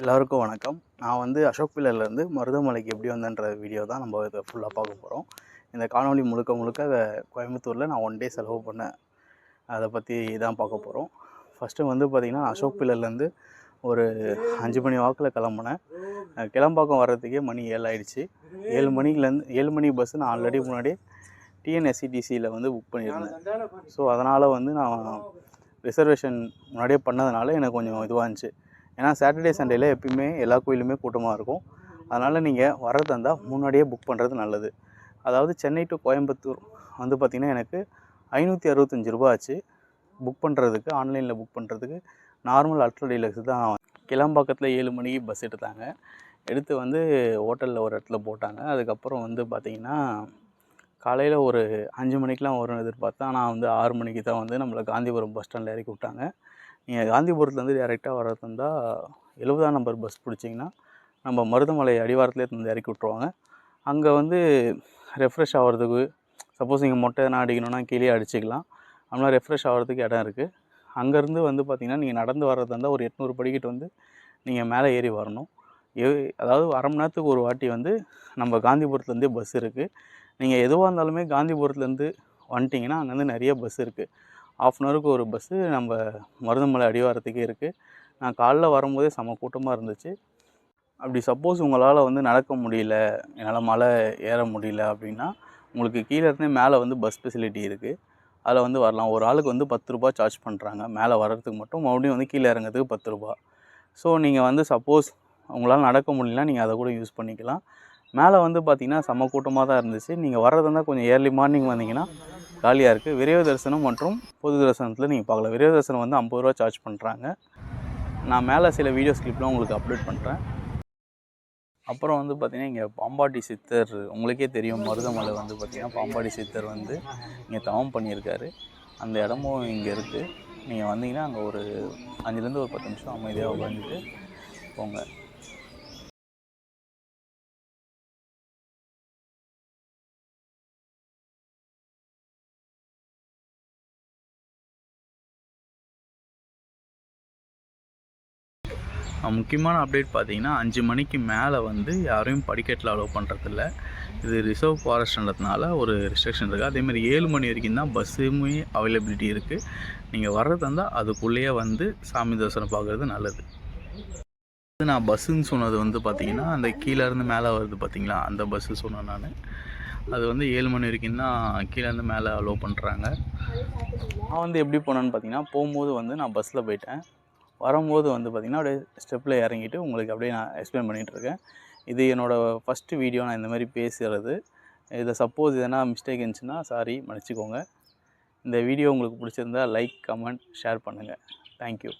எல்லாருக்கும் வணக்கம். நான் வந்து அசோக் பில்லர்லேருந்து மருதமலைக்கு எப்படி வந்தேன்ற வீடியோ தான் நம்ம இதை ஃபுல்லாக பார்க்க போகிறோம் இந்த காணொளி முழுக்க முழுக்க கோயம்புத்தூரில் நான் ஒன் டே செலவு பண்ணேன் அதை பற்றி தான் பார்க்க போகிறோம் ஃபஸ்ட்டு வந்து பார்த்திங்கன்னா அசோக் பில்லர்லேருந்து ஒரு அஞ்சு மணி வாக்கில் கிளம்புனேன். கிளம்பாக்கம் வர்றதுக்கே மணி ஏழு ஆயிடுச்சு. ஏழு மணிக்குலேருந்து ஏழு மணி பஸ்ஸு நான் ஆல்ரெடி முன்னாடி டிஎன்எஸ்சிடிசியில் வந்து புக் பண்ணியிருந்தேன். ஸோ அதனால் வந்து நான் ரிசர்வேஷன் முன்னாடியே பண்ணதுனால எனக்கு கொஞ்சம் இதுவாக இருந்துச்சு. ஏன்னா சாட்டர்டே சண்டேல எப்பயுமே எல்லா கோயிலுமே கூட்டமாக இருக்கும். அதனால் நீங்கள் வரது இருந்தால் முன்னாடியே புக் பண்ணுறது நல்லது. அதாவது சென்னை டு கோயம்புத்தூர் வந்து பார்த்திங்கன்னா எனக்கு ஐநூற்றி அறுபத்தஞ்சு ரூபா ஆச்சு. புக் பண்ணுறதுக்கு ஆன்லைனில் புக் பண்ணுறதுக்கு நார்மல் அல்ட்ரா டீலக்ஸ் தான் கிளம்பாக்கத்தில் ஏழு மணிக்கு பஸ் எடுத்தாங்க. எடுத்து வந்து ஹோட்டலில் ஒரு இடத்துல போட்டாங்க. அதுக்கப்புறம் வந்து பார்த்திங்கன்னா காலையில் ஒரு அஞ்சு மணிக்கெலாம் வரும்னு எதிர்பார்த்தேன் ஆனால் வந்து ஆறு மணிக்கு தான் வந்து நம்மளை காந்திபுரம் பஸ் ஸ்டாண்டில் இறக்கி விட்டாங்க. நீங்கள் காந்திபுரத்துலேருந்து டேரெக்டாக வர்றது இருந்தால் எழுபதாம் நம்பர் பஸ் பிடிச்சிங்கன்னா நம்ம மருதமலை அடிவாரத்துலேயே வந்து இறக்கி விட்ருவாங்க அங்கே வந்து ரெஃப்ரெஷ் ஆகிறதுக்கு சப்போஸ் நீங்கள் மொட்டை எதனா அடிக்கணும்னா கீழே அடிச்சிக்கலாம். அதனால் ரெஃப்ரெஷ் ஆகிறதுக்கு இடம் இருக்குது அங்கேருந்து வந்து பார்த்திங்கன்னா நீங்கள் நடந்து வர்றதா இருந்தால் ஒரு எட்நூறு படிக்கிட்டு வந்து நீங்கள் மேலே ஏறி வரணும். எ அதாவது அரை மணி நேரத்துக்கு ஒரு வாட்டி வந்து நம்ம காந்திபுரத்துலேருந்தே பஸ் இருக்குது நீங்கள் எதுவாக இருந்தாலுமே காந்திபுரத்துலேருந்து வந்துட்டிங்கன்னா அங்கேருந்து நிறைய பஸ் இருக்குது ஆஃப் அன் ஹவருக்கு ஒரு பஸ்ஸு நம்ம மருதமலை அடிவாரத்துக்கே இருக்குது நான் காலைல வரும்போதே செம கூட்டமாக இருந்துச்சு. அப்படி சப்போஸ் உங்களால் வந்து நடக்க முடியல என்னால் மலை ஏற முடியல அப்படின்னா உங்களுக்கு கீழே இருந்தே மேலே வந்து பஸ் ஃபெசிலிட்டி இருக்குது அதில் வந்து வரலாம். ஒரு ஆளுக்கு வந்து பத்து ரூபா சார்ஜ் பண்ணுறாங்க மேலே வர்றதுக்கு மட்டும் மறுபடியும் வந்து கீழே இறங்கிறதுக்கு பத்து ரூபா. ஸோ நீங்கள் வந்து சப்போஸ் உங்களால் நடக்க முடியலனா நீங்கள் அதை கூட யூஸ் பண்ணிக்கலாம். மேலே வந்து பார்த்திங்கன்னா செம்ம கூட்டமாக தான் இருந்துச்சு நீங்கள் வர்றதுனா கொஞ்சம் ஏர்லி மார்னிங் வந்தீங்கன்னா காலியாக இருக்குது விரைவு தரிசனம் மற்றும் பொது தரிசனத்தில் நீங்கள் பார்க்கலாம். விரைவு தரிசனம் வந்து ஐம்பது ரூபா சார்ஜ் பண்ணுறாங்க நான் மேலே சில வீடியோஸ் கிளிப்லாம் உங்களுக்கு அப்டேட் பண்ணுறேன் அப்புறம் வந்து பார்த்திங்கன்னா இங்கே பாம்பாட்டி சித்தர் உங்களுக்கே தெரியும். மருதமலை வந்து பார்த்திங்கன்னா பாம்பாட்டி சித்தர் வந்து இங்கே தவம் பண்ணியிருக்காரு. அந்த இடமும் இங்கே இருக்குது நீங்கள் வந்தீங்கன்னா அங்கே ஒரு அஞ்சுலேருந்து ஒரு பத்து நிமிஷம் அமைதியாக உட்காந்துட்டு போங்க. முக்கியமான அப்டேட் பார்த்தீங்கன்னா அஞ்சு மணிக்கு மேலே வந்து யாரையும் படிக்கட்டில் அலோவ் பண்ணுறதில்ல இது ரிசர்வ் ஃபாரஸ்ட்ன்றதுனால ஒரு ரெஸ்ட்ரிக்ஷன் இருக்குது அதேமாதிரி ஏழு மணி வரைக்கும் தான் பஸ்ஸுமே அவைலபிலிட்டி இருக்குது நீங்கள் வர்றது இருந்தால் அதுக்குள்ளேயே வந்து சாமி தரிசனம் பார்க்குறது நல்லது. இது நான் பஸ்ஸுன்னு சொன்னது வந்து பார்த்தீங்கன்னா அந்த கீழே இருந்து மேலே வருது பார்த்தீங்களா? அந்த பஸ்ஸு சொன்னேன் நான். அது வந்து ஏழு மணி வரைக்கும் தான் கீழேருந்து மேலே அலோவ் பண்ணுறாங்க நான் வந்து எப்படி போனேன்னு பார்த்தீங்கன்னா போகும்போது வந்து நான் பஸ்ஸில் போயிட்டேன். வரும்போது வந்து பார்த்திங்கன்னா அப்படியே ஸ்டெப்பில் இறங்கிட்டு உங்களுக்கு அப்படியே நான் எக்ஸ்பிளைன் பண்ணிகிட்டு இருக்கேன் இது என்னோடய ஃபஸ்ட்டு வீடியோ நான் இந்த மாதிரி பேசுகிறது இதை சப்போஸ் எதனா மிஸ்டேக் இருந்துச்சுன்னா சாரி மன்னிச்சிக்கோங்க. இந்த வீடியோ உங்களுக்கு பிடிச்சிருந்தா லைக் கமெண்ட் ஷேர் பண்ணுங்கள் தேங்க்யூ